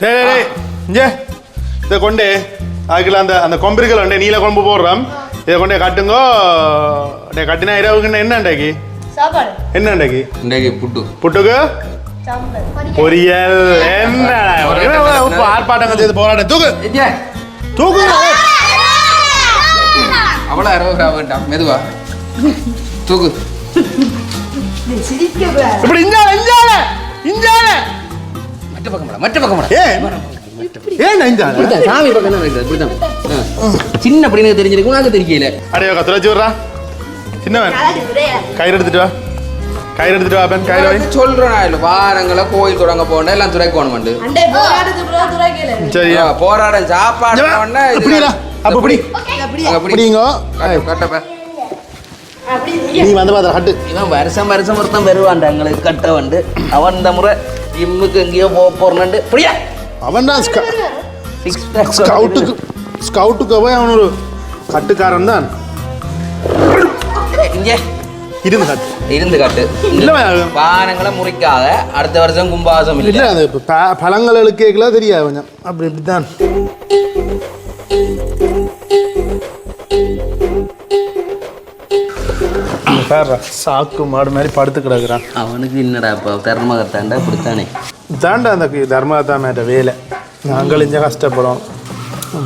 டேய் இங்கே. இதை கொண்டு அதுக்குள்ள அந்த அந்த கொம்பிருக்கல உண்டு நீல கொம்பு போடுறோம். இதை கொண்டு கட்டுங்கோ. டே கட்டினா இரவுக்கு என்ன சாப்பாடு. என்ன புட்டு. புட்டுக்கு? சாம்பார். பொரியல். என்ன? உப்பு ஆர்ப்பாட்டம் செய்து போராட்டம் தூக்கு. தூக்கு. அவ்வளோ அறுபது வேண்டாம் மெதுவா. தூக்கு. இப்படி இஞ்சால இஞ்சால இஞ்சால. மற்ற பக்கம் மற்ற பக்கம் ஏ ஏன் இப்படித்தான் சாமி பக்கம் தான் வைக்கிறது. சின்ன அப்படின்னு தெரிஞ்சிருக்கு உனக்கு தெரியல அடையோ கத்துல வச்சு விட்றா. சின்னவன். கயிறு எடுத்துட்டு வா. கயிறு எடுத்துட்டு வா பெண் கயிறு வை சொல்றேன் வாரங்களை கோயில் தொடங்க போனேன் எல்லாம் போராட்டத்துக்கு துறைக்கல சரியா போராடம் சாப்பாடு உடனே இது- அப்படிடா அப்ப இப்படி. அப்படியா அப்படி அப்படிங்கோ கட்டப்ப அப்படி நீ வந்து பாத்திர ஹட்டு இவன் வருஷம் வருஷம் ஒருத்தன் வருவான்டா எங்களுக்கு கட்ட வந்து அவன் இந்த முறை ஜிம்முக்கு எங்கேயோ போக போறனண்டு புரியா அவன் தான் சிக்ஸ் ஸ்கவுட்டுக்கு ஸ்கவுட்டுக்கு போய் அவன் ஒரு கட்டுக்காரன் தான் இங்கே இருந்து கட்டு இருந்து காட்டு இல்ல பானங்களை முறிக்காத அடுத்த வருஷம் கும்பாசம் இல்ல இல்லை அது இப்ப ப- பழங்கள் எழுக்கலாம் தெரியாது கொஞ்சம் அப்படி இப்படித்தான் பாருடா சாக்கு மாடு மாதிரி படுத்து கிடக்குறான் அவனுக்கு என்னடா இப்போ தர்மகத்தாண்டா இப்படித்தானே? தாண்டா அந்த தர்மதா மேட்ட வேலை. நாங்கள் இங்கே கஷ்டப்படும்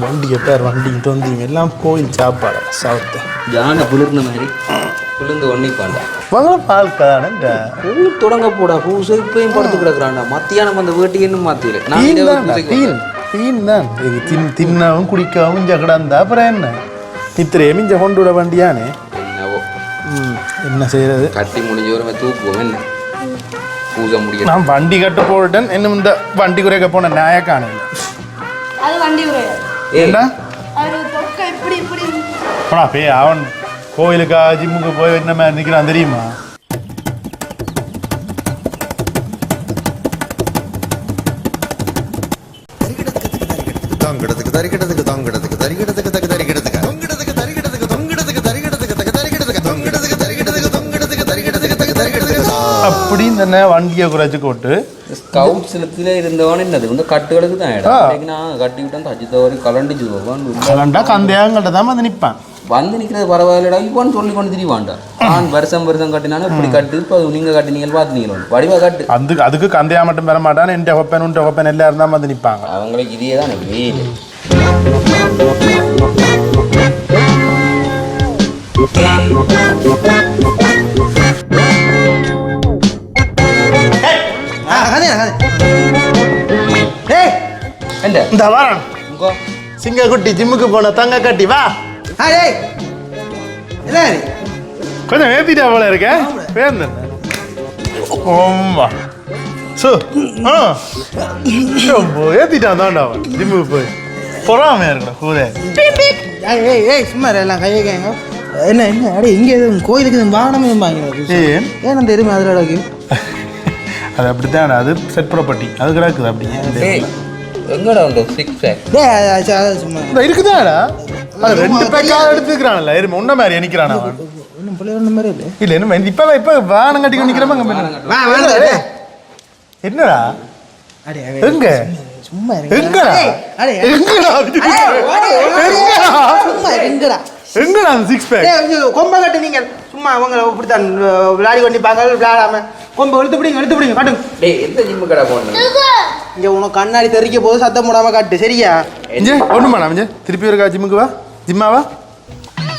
வண்டியை பேர் வண்டியும் தொந்தியும் எல்லாம் கோயில் சாப்பாடு சாப்பிட்டேன் ஜான குளிர்ன மாதிரி குளிர்ந்து ஒன்னிப்பாண்டா மகள பால் உங்களுக்கு தொடங்க போடா பூசை இப்பயும் படுத்து கிடக்குறான்டா. மத்தியானம் அந்த வீட்டுக்கு இன்னும் மாத்தியில. நான் தீன் தான். இது தின் தின்னவும் குடிக்கவும் இங்கே கிடந்தா அப்புறம் என்ன? இத்திரையும் இங்கே கொண்டு விட வண்டியானே. என்ன செய்யறது? கட்டி முடிஞ்ச ஒரு தூக்குவோம் என்ன? பூஜை முடியும் நான் வண்டி கட்டு போட்டேன் இன்னும் இந்த வண்டி குறைக்க போன நியாய காணையில் அது வண்டி உரையாது ஏண்டா அது தொக்க இப்படி இப்படி. போடா பே அவன் கோயிலுக்கா ஜிம்முக்கு போய் என்ன மாதிரி நிற்கிறான் தெரியுமா? தொங்கிடத்துக்கு தரிக்கிடத்துக்கு தொங்கிடத்துக்கு இந்த வண்டியை குறைச்சி போட்டு ஸ்கவுட்ஸ்ல இருந்தவன் என்னது இந்த கட்டுகளுக்கு தான் கட்டி விட்டேன் தச்சு தவறி கலண்டிச்சு கலண்டா கந்தையாங்கள்ட்ட தான் வந்து நிற்பான் வந்து நிக்கிறது பரவாயில்லடா இவன் சொல்லி கொண்டு திரிவான்டா நான் வருஷம் வருஷம் கட்டினாலும் இப்படி கட்டு இப்போ நீங்க கட்டினீங்க பார்த்துனீங்க வடிவா கட்டு அதுக்கு அதுக்கு கந்தையா மட்டும் பெற மாட்டான் என் ஒப்பன் உன் ஒப்பன் எல்லாரும் தான் வந்து நிற்பாங்க அவங்களுக்கு இதே தான் வேலு என்ன இந்த வாரம் இங்கோ. சிங்க குட்டி ஜிம்முக்கு போன தங்க கட்டி வா. ஆ டேய் என்ன? கொஞ்சம் ஏத்திட்டா போல இருக்க. பேர் என்ன ஓம்பா சு ஆ. ஏத்திட்டான் அவன். ஜிம்முக்கு போய். பொறாமையா இருக்கணும் கூட ஏய் ஏய் சும்மா எல்லாம் கையை கேங்க என்ன என்ன? அடே இங்கே எதுவும் கோயிலுக்கு எதுவும் வாகனமே வாங்கினது ஏன்? ஏன் தெரியுமா அதில் அடக்கு அது அப்படித்தான் அது செட் ப்ராப்பர்ட்டி அது கிடக்குது அப்படிங்க எங்கடா உண்டு சிக்ஸ் பேக் சும்மா இருக்குதாடா? அது ரெண்டு பேக்காக எடுத்துக்கிறான்ல. எருமை உன்ன மாதிரி நினைக்கிறான் அவன்? ஒன்றும் பிள்ளை ஒன்றும் மாதிரி இல்லை. இல்ல என்ன இப்ப இப்ப வானம் கட்டி நிக்கிறப்ப அங்க போய் வா வாங்க டேய். என்னடா? எங்க? சும்மா இருங்க எங்கடா அடே எங்கடா எங்கடா? சும்மா இருங்கடா. எங்கடா அந்த சிக்ஸ் பேக் கொம்பை கட்டு நீங்கள் சும்மா அவங்க இப்படித்தான் விளையாடி கொண்டிப்பாங்க விளையாடாம. கொம்பை இழுத்து பிடிங்க இழுத்து பிடிங்க காட்டுங்க டேய் எந்த ஜிம்மு கடை போகணும் இங்க உனக்கு கண்ணாடி தெறிக்க போது சத்தம் போடாம காட்டு சரியா? இஞ்சே ஒண்ணுமா நான் இஞ்சே திருப்பி இருக்கா ஜிம்முக்கு வா. ஜிம்மாவா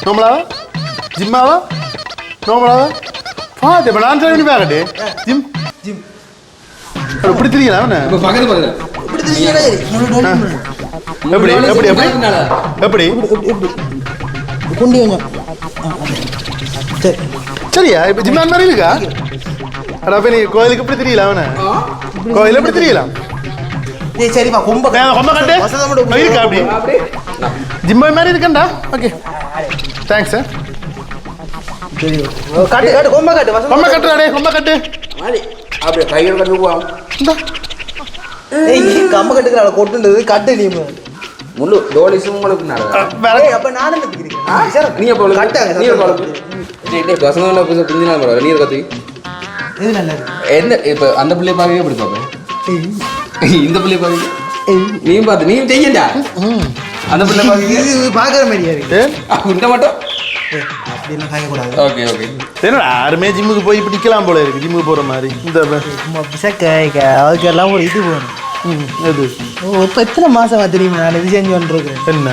நோமலாவா ஜிம்மாவா நோமலாவா பாத்து இப்ப நான் சொல்லி பாக்கட்டு ஜிம் ஜிம். இப்படி தெரியுங்களா எப்படி எப்படி எப்படி? எப்படி? சரியா இப்ப ஜிம்மா மாதிரி இருக்கா? அட அப்ப நீ கோயிலுக்கு இப்படி தெரியல அவனை? கோயில் எப்படி தெரியல? டேய் சரிப்பா கொம்பை கொம்ப கட்டு இருக்கா அப்படி மாதிரி இருக்கண்டா ஓகே. தேங்க்ஸ் சார் காட்டு காட்டு கொம்பை காட்டு கொம்ப கட்டுறாடே கொம்ப கட்டு. அப்படியே கையோட கட்டு போவோம் இந்தா. ஏய் கம்ப கட்டுக்கிறாள் கொட்டுன்றது கட்டு நீ. முள்ளு டோலிஸும் உங்களுக்கு ஏய் அப்ப நானும் கத்துக்கிறேன் நீ எப்போ கட்டாங்க, நீ டேய் பசங்க புதுசு குஞ்சு நாள் பரவாயில்ல நீ கத்தி. இது நல்லது? என்ன இப்போ அந்த பிள்ளைய பார்க்கவே பார்ப்பேன் இந்த பிள்ளைய பார்க்க நீ பார்த்து நீ செய்யண்டா? அந்த பிள்ளை பாத்தீங்க இது பார்க்குற மாதிரியா இருக்கு. இந்த மட்டும். Okay okay. யாருமே ஜிம்முக்கு போய் இப்படி நிக்கலாம் போல இருக்கு ஜிம்முக்கு போற மாதிரி. இந்த சும்மா பிசக்க அதுக்கெல்லாம் ஒரு இது போகணும் ம், எது? ஓ இப்போ எத்தனை மாசமா தெரியுமா நான் இது செஞ்சு வந்துருக்கேன் என்ன?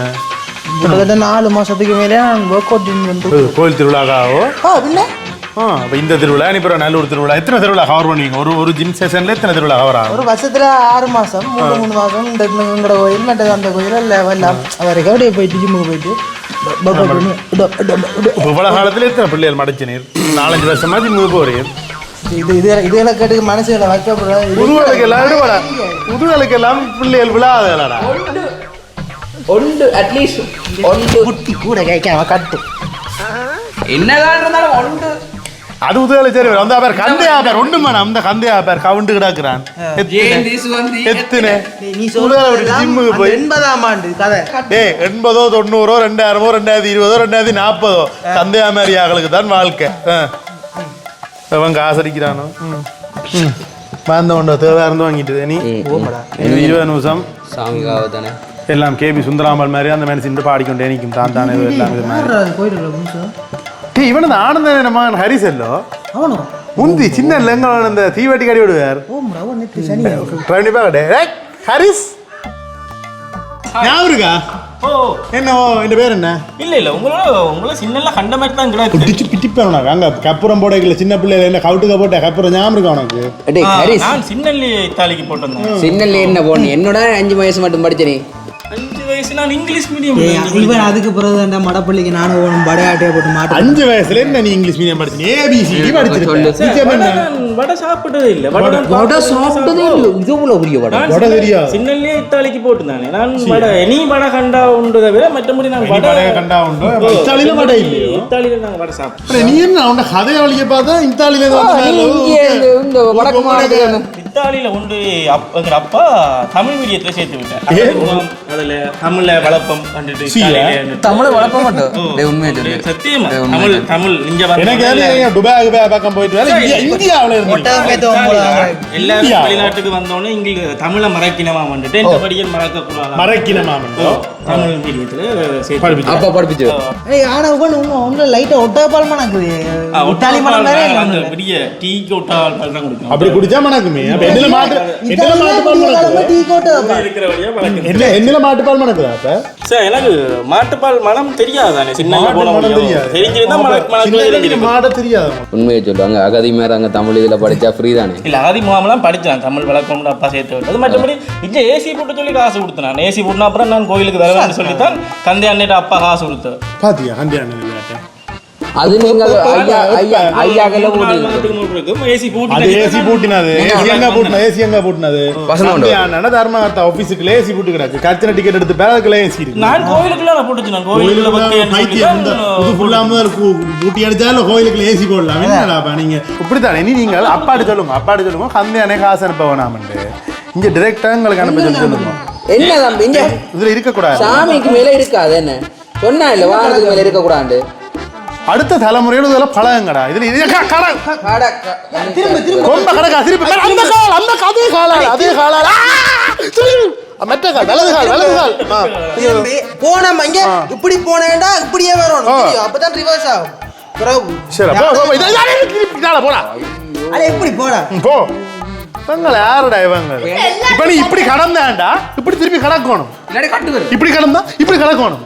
கிட்டத்தட்ட நாலு மாசத்துக்கு மேலே நான் ஒர்க் அவுட் கோயில் திருவிழாக்காவோ? ஆ பின்ன? அப்போ இந்த திருவிழா நீ அப்புறம் நல்லூர் திருவிழா எத்தனை திருவிழா கவர் பண்ணுவீங்க? ஒரு ஒரு ஜிம் செஷன்ல எத்தனை திருவிழா கவர் ஆகும்? ஒரு வருஷத்துல ஆறு மாசம் மூணு மூணு மாசம் இந்த எங்களோட கோயில் மற்ற அந்த கோயில் எல்லாம் அவர் கபடியை போயிட்டு ஜிம்முக்கு போயிட்டு. இப்போ இவ்வளோ காலத்துல எத்தனை பிள்ளைகள் மடைச்சு நீர்? நாலஞ்சு வருஷமா ஜிம்முக்கு போறீங்க இது. இது இதெல்லாம் கேட்டு மனசுல வைக்கப்படுறது முதுகலுக்கு எல்லாம் முதுகலுக்கு எல்லாம் பிள்ளைகள் விழாதலடா ஒன்று அட்லீஸ்ட் ஒன்று. குட்டி கூட கேட்காம கட்டு. என்னதான் இருந்தாலும் ஒன்று. அது முதுகலை சரி அந்த பேர் கந்தையா பேர் ஒண்ணு மேடம் அந்த கந்தையா பேர் கவுண்டு கிடக்குறான். எத்தனை? ஜிம்முக்கு போய். எண்பதாம் ஆண்டு கதை. ஏய் எண்பதோ தொண்ணூறோ ரெண்டாயிரமோ ரெண்டாயிரத்தி இருபதோ ரெண்டாயிரத்தி நாற்பதோ. தந்தையா மாதிரி ஆகளுக்கு தான் வாழ்க்கை. ஆ. அவன் காசு அடிக்கிறானோ ம். ம். வந்த உண்டோ தேவை இருந்து வாங்கிட்டு நீ? இருபது நிமிஷம். தானே எல்லாம் கேபி சுந்தராமல் மாதிரி அந்த சிந்து பாடிக்கொண்டே நிற்கும். தான் தானே எல்லாம் இது மாதிரி. போயிட்டு புதுசு டேய் இவனது ஆனந்த மகன் ஹரிஸ் அல்லோ அவனும் முந்தி சின்ன லெங்க இந்த தீவட்டி கடி விடுவார் ஓம்ரா அவன் நேற்று சனி கண்டிப்பா கிடையாது ஹரிஸ். ஞாபகம் இருக்கா ஓ. என்ன ஓ இந்த பேர் என்ன? இல்ல இல்ல உங்களோட உங்களை சின்னல கண்ட மாதிரி தான் உனக்கு அங்க கப்புறம் போடைக்கல சின்ன பிள்ளைல என்ன கவுட்டுக்க போட்ட கப்புறம் ஞாபகம் இருக்கா உனக்கு? டேய் ஹரிஸ். நான் சின்னல்லி தாலிக்கு போட்டிருந்தேன். சின்னல்ல என்ன போன என்னோட அஞ்சு வயசு மட்டும் படிச்சனே நான் இங்கிலீஷ் மீடியம் இவன் அதுக்கு பிறகு அந்த மடப்பள்ளிக்கு நானும் போகணும் படையாட்டையை போட்டு மாட்டேன் அஞ்சு வயசுல என்ன நீ இங்கிலீஷ் மீடியம் படிச்சு ஏபிசிடி படிச்சிருக்க. நிச்சயம் என்ன? வடை சாப்பிட்டதே இல்ல. வடை வடை சாப்பிட்டதே. இல்லை. இது போல பெரிய வடை? வடை தெரியா? சின்னல்லே இத்தாலிக்கு போட்டுதானே நான். வடை நீ வடை கண்டா உண்டு தவிர மற்றபடி நான் வடை கண்டா உண்டு. இத்தாலியில வடை இல்லையோ? இத்தாலியில நாங்க வடை சாப்பிட்டோம் அப்புறம் நீ என்ன அவன கதையை வழிக்க பார்த்தா இத்தாலியில இந்த- வடக்கு மாநிலத்துக்கு இத்தாலியில உண்டு அப்- எங்க அப்பா தமிழ் மீடியத்துல சேர்த்து விட்டேன் அதுல தமிழ்ல வளப்பம் கண்டுட்டு தமிழை வளர்க்க மாட்டோம் சத்தியமா? தமிழ். தமிழ் இங்க எனக்கு துபாய் பக்கம் போயிட்டு வேலை இந்தியா- இந்தியாவுல எல்லாரும். வெளிநாட்டுக்கு வந்தோடனே இங்க தமிழை மறைக்கணுமா வந்துட்டு இந்த மறக்க கூடாது மறைக்கின மாமன் தமிழ் மீடியத்துல படிப்பிச்சு. அப்பா படிப்பிச்சு ஏய் ஆனா உன் உன் உன்ல லைட்டா ஒட்டக பால் மணக்குது. வேற இல்ல அந்த. பெரிய டீக்கு விட்டா தான் குடிக்கும். அப்படி குடிச்சா மணக்குமே. அப்ப என்னல மாட்டு என்னல இத்தாலியில மாட்டு பால் குடிக்கிற காலமா மணக்குது? டீ கோட்டை இருக்கிற வழியா பழக்கம் என்ன என்னல மாட்டு பால் மணக்குதா அப்ப? சார் எனக்கு மாட்டுப்பால் மனம் தெரியாதானே? சின்ன மனம் தெரியாது. தெரிஞ்சிருந்தா மணக்கு மாட தெரியாது. உண்மையை சொல்லுவாங்க அகதி மாதிரி அங்கே தமிழ் இதில் படிச்சா ஃப்ரீ தானே? இல்ல ஆதி முகாம்லாம் படிச்சான். தமிழ் வழக்கம் அப்பா சேர்த்து விட்டது. மற்றபடி இங்கே ஏசி போட்டு சொல்லி காசு கொடுத்தேன் ஏசி போட்டுனா அப்புறம் நான் கோயிலுக்கு வரவேன்னு சொல்லி தான் கந்தை அண்ணன் அப்பா காசு கொடுத்தார் பாத்தியா கண்டியான விளையாட்டு அது ஐயா ஐயா போட்டு ஏசி ஏசி பூட்டி பூட்டினது. ஏசி எங்க பூட்டினது? ஏசி எங்க பூட்டினது? வசனம் தர்மகர்த்தா ஏசி பூட்டு கிடக்கு. கச்சனை டிக்கெட் எடுத்து பேரக்குள்ள ஏசி இருக்கு. நான் கோயிலுக்குள்ள போட்டுச்சு நான் கோயிலுக்குள்ள பைத்தியம் இந்த புது ஃபுல்லா முதல் கூ- பூட்டி அடிச்சாலும் கோயிலுக்குள்ள ஏசி போடலாம். என்னடாப்பா நீங்க? நீங்கள் அப்பாடு சொல்லுங்க. அப்பாடு சொல்லுங்க. காசு அனுப்ப வேணாமண்டு இங்க டிரெக்டா உங்களுக்கு அனுப்ப சொல்லி சொல்லுங்க. என்ன தம்பி இங்க இதுல இருக்கக்கூடாது சாமிக்கு மேல இருக்காது என்ன சொன்னா இல்ல வாகனத்துக்கு மேல இருக்கக்கூடாது அடுத்த தலைமுறையில இதெல்லாம் பழகுங்கடா இதுல இது க- கடை கொம்ப கடக்கா திருப்பி மேல அந்த கால் அந்த அதே காலால் அதே காலால். மற்ற கால் வலது கால் வலது கால் ஆ. திரும்பி போனோம் இங்க இப்படி போனேன்டா இப்படியே வரணும். தெரியும்? அப்பதான் ரிவர்ஸ் ஆகும் சரி போடா அட எப்படி போடா போ இவங்க யாருடா இவங்க இப்ப நீ இப்படி கடந்தாண்டா இப்படி திருப்பி கடக்கணும் இப்படி கடந்தா இப்படி கடக்கணும்